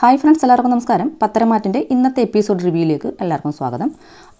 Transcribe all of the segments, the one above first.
Hi friends എല്ലാവർക്കും നമസ്കാരം. പത്തരമാറ്റിന്റെ ഇന്നത്തെ എപ്പിസോഡ് റിവ്യൂയിലേക്ക് എല്ലാവർക്കും സ്വാഗതം.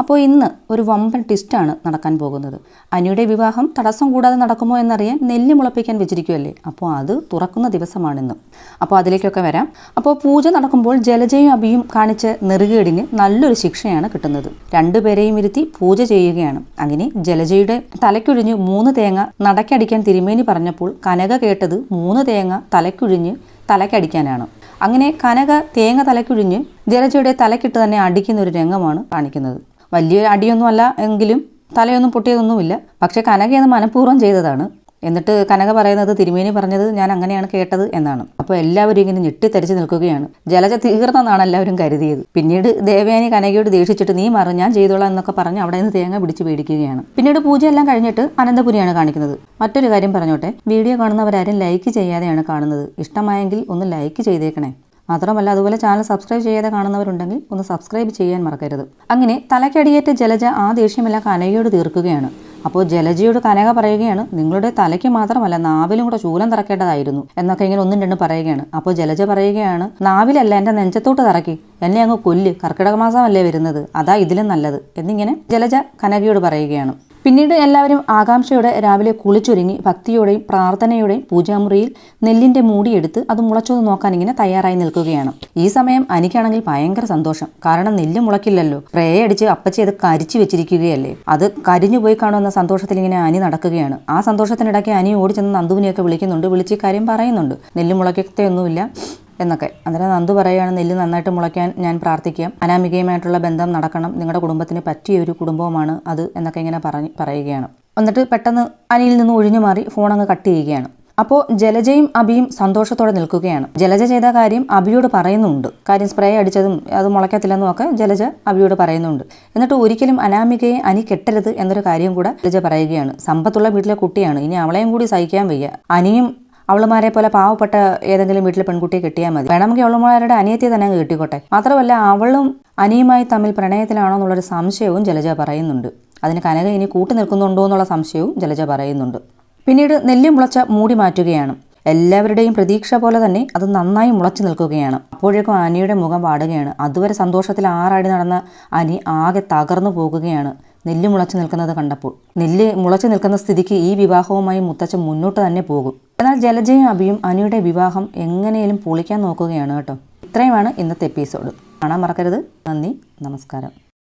അപ്പോൾ ഇന്ന് ഒരു വമ്പൻ ട്വിസ്റ്റാണ് നടക്കാൻ പോകുന്നത്. അനിയുടെ വിവാഹം തടസ്സം കൂടാതെ നടക്കുമോ എന്നറിയാൻ നെല്ല് മുളപ്പിക്കാൻ വെച്ചിരിക്കുമല്ലേ അപ്പോൾ അത് തുറക്കുന്ന ദിവസമാണിന്ന്. അപ്പോൾ അതിലേക്കൊക്കെ വരാം. അപ്പോൾ പൂജ നടക്കുമ്പോൾ ജലജയും അഭിയും കാണിച്ച നെറുകേടിന് നല്ലൊരു ശിക്ഷയാണ് കിട്ടുന്നത്. രണ്ടുപേരെയും ഇരുത്തി പൂജ ചെയ്യുകയാണ്. അങ്ങനെ ജലജയുടെ തലയ്ക്കൊഴിഞ്ഞ് മൂന്ന് തേങ്ങ നടക്കടിക്കാൻ തിരുമേനി പറഞ്ഞപ്പോൾ കനക കേട്ടത് മൂന്ന് തേങ്ങ തലയ്ക്കൊഴിഞ്ഞ് തലക്കടിക്കാനാണ് അങ്ങനെ കനക തേങ്ങ തലക്കുഴിഞ്ഞ് ജലജയുടെ തലക്കിട്ട് തന്നെ അടിക്കുന്ന ഒരു രംഗമാണ് കാണിക്കുന്നത്. വലിയൊരു അടിയൊന്നുമല്ല എങ്കിലും തലയൊന്നും പൊട്ടിയതൊന്നുമില്ല. പക്ഷെ കനകയെന്ന് മനഃപൂർവം ചെയ്തതാണ്. എന്നിട്ട് കനക പറയുന്നത് തിരുമേനി പറഞ്ഞത് ഞാൻ അങ്ങനെയാണ് കേട്ടത് എന്നാണ്. അപ്പോൾ എല്ലാവരും ഇങ്ങനെ ഞെട്ടിത്തരിച്ച് നിൽക്കുകയാണ്. ജലജ തീർന്നെന്നാണ് എല്ലാവരും കരുതിയത്. പിന്നീട് ദേവയാനി കനകയോട് ദേഷിച്ചിട്ട് നീ മാറും ഞാൻ ചെയ്തോളാം എന്നൊക്കെ പറഞ്ഞ് അവിടെ നിന്ന് തേങ്ങ പിടിച്ച് പേടിക്കുകയാണ് പിന്നീട് പൂജ എല്ലാം കഴിഞ്ഞിട്ട് അനന്തപുരിയാണ് കാണിക്കുന്നത്. മറ്റൊരു കാര്യം പറഞ്ഞോട്ടെ. വീഡിയോ കാണുന്നവരാരും ലൈക്ക് ചെയ്യാതെയാണ് കാണുന്നത്. ഇഷ്ടമായെങ്കിൽ ഒന്ന് ലൈക്ക് ചെയ്തേക്കണേ. മാത്രമല്ല അതുപോലെ ചാനൽ സബ്സ്ക്രൈബ് ചെയ്യാതെ കാണുന്നവരുണ്ടെങ്കിൽ ഒന്ന് സബ്സ്ക്രൈബ് ചെയ്യാൻ മറക്കരുത്. അങ്ങനെ തലക്കടിയേറ്റ ജലജ ആ ദേഷ്യമെല്ലാം കനകയോട് തീർക്കുകയാണ്. അപ്പോൾ ജലജയോട് കനക പറയുകയാണ് നിങ്ങളുടെ തലയ്ക്ക് മാത്രമല്ല നാവിലും കൂടെ ചൂലം തറക്കേണ്ടതായിരുന്നു എന്നൊക്കെ ഇങ്ങനെ ഒന്നും രണ്ടും പറയുകയാണ്. അപ്പോൾ ജലജ പറയുകയാണ് നാവിലല്ല എന്റെ നെഞ്ചത്തോട്ട് തറക്കി. എന്നെ അങ്ങ് കൊല്ല്. കർക്കിടക മാസമല്ലേ വരുന്നത്. അതാ ഇതിലും നല്ലത് എന്നിങ്ങനെ ജലജ കനകയോട് പറയുകയാണ്. പിന്നീട് എല്ലാവരും ആകാംക്ഷയോടെ രാവിലെ കുളിച്ചൊരുങ്ങി ഭക്തിയോടെയും പ്രാർത്ഥനയോടെയും പൂജാമുറിയിൽ നെല്ലിന്റെ മൂടിയെടുത്ത് അത് മുളച്ചത് നോക്കാൻ ഇങ്ങനെ തയ്യാറായി നിൽക്കുകയാണ്. ഈ സമയം അനിക്കാണെങ്കിൽ ഭയങ്കര സന്തോഷം. കാരണം നെല്ല് മുളക്കില്ലല്ലോ. പ്രേ അടിച്ച് അപ്പച്ചി അത് കരിച്ചു വെച്ചിരിക്കുകയല്ലേ. അത് കരിഞ്ഞു പോയി കാണുമെന്ന സന്തോഷത്തിൽ ഇങ്ങനെ അനി നടക്കുകയാണ്. ആ സന്തോഷത്തിനിടയ്ക്ക് അനി ഓടിച്ചെന്ന് ചെന്ന് നന്ദുവിനെയൊക്കെ വിളിക്കുന്നുണ്ട്. വിളിച്ച് കാര്യം പറയുന്നുണ്ട്. നെല്ല് മുളക്കത്തെയൊന്നുമില്ല. എന്നൊക്കെ. അന്നേരം നന്ദു പറയുകയാണ് നെല്ല് നന്നായിട്ട് മുളയ്ക്കാൻ ഞാൻ പ്രാർത്ഥിക്കാം. അനാമികയുമായിട്ടുള്ള ബന്ധം നടക്കണം. നിങ്ങളുടെ കുടുംബത്തിന് പറ്റിയ ഒരു കുടുംബവുമാണ് അത് എന്നൊക്കെ ഇങ്ങനെ പറഞ്ഞ് പറയുകയാണ്. എന്നിട്ട് പെട്ടെന്ന് അനിയിൽ നിന്ന് ഒഴിഞ്ഞു മാറി ഫോൺ അങ്ങ് കട്ട് ചെയ്യുകയാണ്. അപ്പോൾ ജലജയും അബിയും സന്തോഷത്തോടെ നിൽക്കുകയാണ്. ജലജ ചെയ്ത കാര്യം അബിയോട് പറയുന്നുണ്ട്. കാര്യം സ്പ്രേ അടിച്ചതും അത് മുളയ്ക്കത്തില്ലെന്നും ഒക്കെ ജലജ അബിയോട് പറയുന്നുണ്ട്. എന്നിട്ട് ഒരിക്കലും അനാമികയെ അനി കെട്ടരുത് എന്നൊരു കാര്യം കൂടെ ജലജ പറയുകയാണ്. സമ്പത്തുള്ള വീട്ടിലെ കുട്ടിയാണ്. ഇനി അവളെയും കൂടി സഹിക്കാൻ വയ്യ. അനിയും അവളുമാരെ പോലെ പാവപ്പെട്ട ഏതെങ്കിലും വീട്ടിലെ പെൺകുട്ടിയെ കിട്ടിയാൽ മതി. വേണമെങ്കിൽ അവളുമാരുടെ അനിയത്തിയെ തന്നെ കിട്ടിക്കോട്ടെ. മാത്രമല്ല അവളും അനിയുമായി തമ്മിൽ പ്രണയത്തിലാണോ എന്നുള്ളൊരു സംശയവും ജലജ പറയുന്നുണ്ട്. അതിന് കനക ഇനി കൂട്ടി നിൽക്കുന്നുണ്ടോ എന്നുള്ള സംശയവും ജലജ പറയുന്നുണ്ട്. പിന്നീട് നെല്ലും മുളച്ച മൂടി മാറ്റുകയാണ്. എല്ലാവരുടെയും പ്രതീക്ഷ പോലെ തന്നെ അത് നന്നായി മുളച്ചു നിൽക്കുകയാണ്. അപ്പോഴേക്കും അനിയുടെ മുഖം പാടുകയാണ് അതുവരെ സന്തോഷത്തിൽ ആറാടി നടന്ന അനി ആകെ തകർന്നു പോകുകയാണ്. നെല്ല് മുളച്ചു നിൽക്കുന്നത് കണ്ടപ്പോൾ. നെല്ല് മുളച്ചു നിൽക്കുന്ന സ്ഥിതിക്ക് ഈ വിവാഹവുമായി മുത്തച്ഛൻ മുന്നോട്ട് തന്നെ പോകും. എന്നാൽ ജലജയും അബിയും അനിയുടെ വിവാഹം എങ്ങനെയും പൊളിക്കാൻ നോക്കുകയാണ് കേട്ടോ. ഇത്രയുമാണ് ഇന്നത്തെ എപ്പിസോഡ്. കാണാൻ മറക്കരുത്. നന്ദി. നമസ്കാരം.